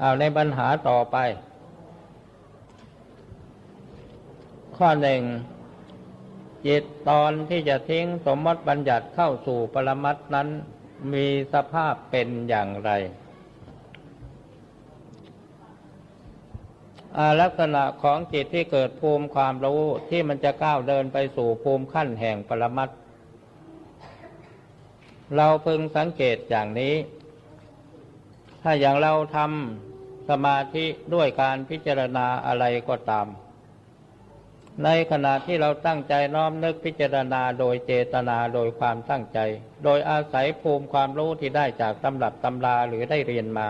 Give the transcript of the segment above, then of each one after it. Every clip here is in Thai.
เอาในปัญหาต่อไป ข้อหนึ่งจิตตอนที่จะทิ้งสมมติบัญญัติเข้าสู่ปรมัตถ์นั้นมีสภาพเป็นอย่างไรอาลักษณะของจิตที่เกิดภูมิความรู้ที่มันจะก้าวเดินไปสู่ภูมิขั้นแห่งปรมัตถ์เราพึงสังเกตอย่างนี้ ถ้าอย่างเราทำสมาธิด้วยการพิจารณาอะไรก็ตาม ในขณะที่เราตั้งใจน้อมนึกพิจารณาโดยเจตนาโดยความตั้งใจ โดยอาศัยภูมิความรู้ที่ได้จากตำรับตำราหรือได้เรียนมา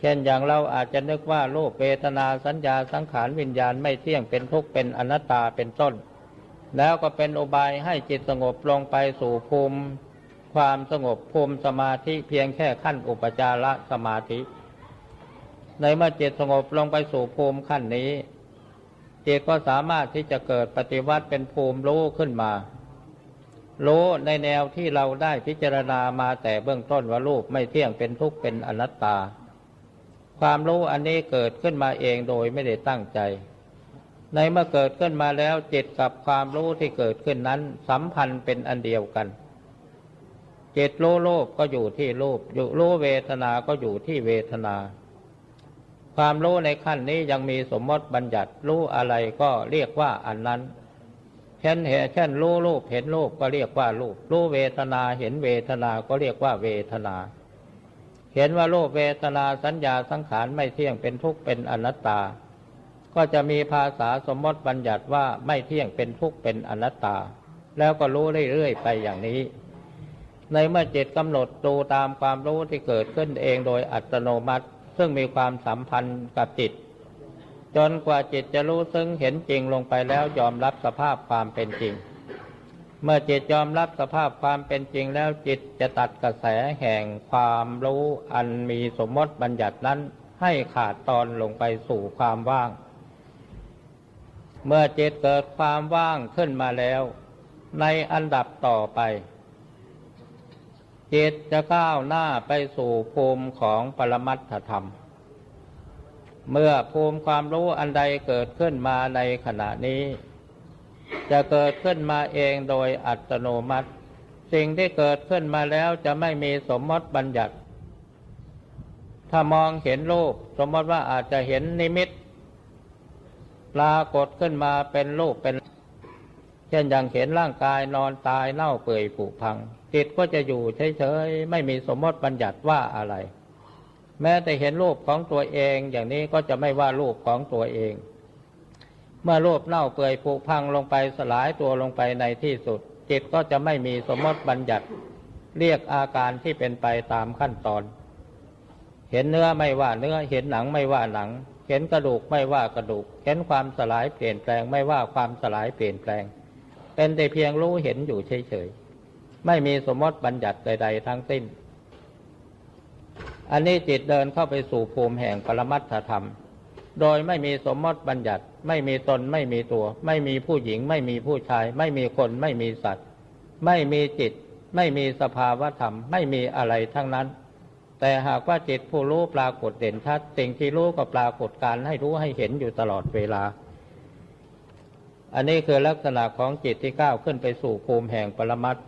เช่นอย่างเราอาจจะนึกว่ารูปเวทนาสัญญาสังขารวิญญาณไม่เที่ยงเป็นทุกข์เป็นอนัตตาเป็นต้น แล้วก็เป็นอุบายให้จิตสงบลงไปสู่ภูมิ ความสงบภูมิสมาธิเพียงแค่ขั้นอุปจารสมาธิ ในเมื่อจิตสงบลงไปสู่ภูมิขั้นนี้จิตก็สามารถที่จะเกิดปฏิวัติเป็นภูมิรู้ขึ้นมา รู้ในแนวที่เราได้พิจารณามาแต่เบื้องต้นว่ารูปไม่เที่ยงเป็นทุกข์เป็นอนัตตา ความรู้อันนี้เกิดขึ้นมาเองโดยไม่ได้ตั้งใจ ในเมื่อเกิดขึ้นมาแล้วจิตกับความรู้ที่เกิดขึ้นนั้นสัมพันธ์เป็นอันเดียวกัน จิตรู้รูปก็อยู่ที่รูปอยู่รู้เวทนา ก็อยู่ที่เวทนา ความรู้ในขั้นนี้ยังมีสมมติบัญญัติรู้อะไรก็เรียกว่าอันนั้น เช่นเห็นเช่นรู้รูปเห็นรูปก็เรียกว่ารูปรู้เวทนาเห็นเวทนาก็เรียกว่าเวทนา เห็นว่ารูปเวทนาสัญญาสังขารไม่เที่ยงเป็นทุกข์เป็นอนัตตา ก็จะมีภาษาสมมติบัญญัติว่าไม่เที่ยงเป็นทุกข์เป็นอนัตตา แล้วก็รู้เรื่อยๆไปอย่างนี้ ในเมื่อจิตกำหนดดูตามความรู้ที่เกิดขึ้นเองโดยอัตโนมัติ ซึ่งมีความสัมพันธ์กับจิต จนกว่าจิตจะรู้ซึ่งเห็นจริงลงไปแล้วยอมรับสภาพความเป็นจริง เมื่อจิตยอมรับสภาพความเป็นจริงแล้วจิตจะตัดกระแสแห่งความรู้อันมีสมมติบัญญัตินั้นให้ขาดตอนลงไปสู่ความว่าง เมื่อจิตเกิดความว่างขึ้นมาแล้ว ในอันดับต่อไป จิตจะก้าวหน้าไปสู่ภูมิของปรมัตถธรรม เมื่อภูมิความรู้อันใดเกิดขึ้นมาในขณะนี้ จะเกิดขึ้นมาเองโดยอัตโนมัติ สิ่งที่เกิดขึ้นมาแล้วจะไม่มีสมมติบัญญัติ ถ้ามองเห็นรูปสมมติว่าอาจจะเห็นนิมิต ปรากฏขึ้นมาเป็นรูปเป็น เช่นอย่างเห็นร่างกายนอนตายเน่าเปื่อยผุพัง จิตก็จะอยู่เฉยๆไม่มีสมมติบัญญัติว่าอะไร แม้แต่เห็นรูปของตัวเองอย่างนี้ก็จะไม่ว่ารูปของตัวเอง เมื่อรูปเน่าเปื่อยผุพังลงไปสลายตัวลงไปในที่สุด จิตก็จะไม่มีสมมติบัญญัติ เรียกอาการที่เป็นไปตามขั้นตอน เห็นเนื้อไม่ว่าเนื้อเห็นหนังไม่ว่าหนัง เห็นกระดูกไม่ว่ากระดูก เห็นความสลายเปลี่ยนแปลงไม่ว่าความสลายเปลี่ยนแปลง เป็นแต่เพียงรู้เห็นอยู่เฉยๆ ไม่มีสมมติบัญญัติใด ๆ ทั้งสิ้น อันนี้จิตเดินเข้าไปสู่ภูมิแห่งปรมัตถธรรม โดยไม่มีสมมติบัญญัติ ไม่มีตนไม่มีตัว ไม่มีผู้หญิง ไม่มีผู้ชาย ไม่มีคน ไม่มีสัตว์ ไม่มีจิต ไม่มีสภาวธรรม ไม่มีอะไรทั้งนั้น แต่หากว่าจิตผู้รู้ปรากฏเด่นชัด สิ่งที่รู้ก็ปรากฏการให้รู้ให้เห็นอยู่ตลอดเวลา อันนี้คือลักษณะของจิตที่ก้าวขึ้นไปสู่ภูมิแห่งปรมัตถ์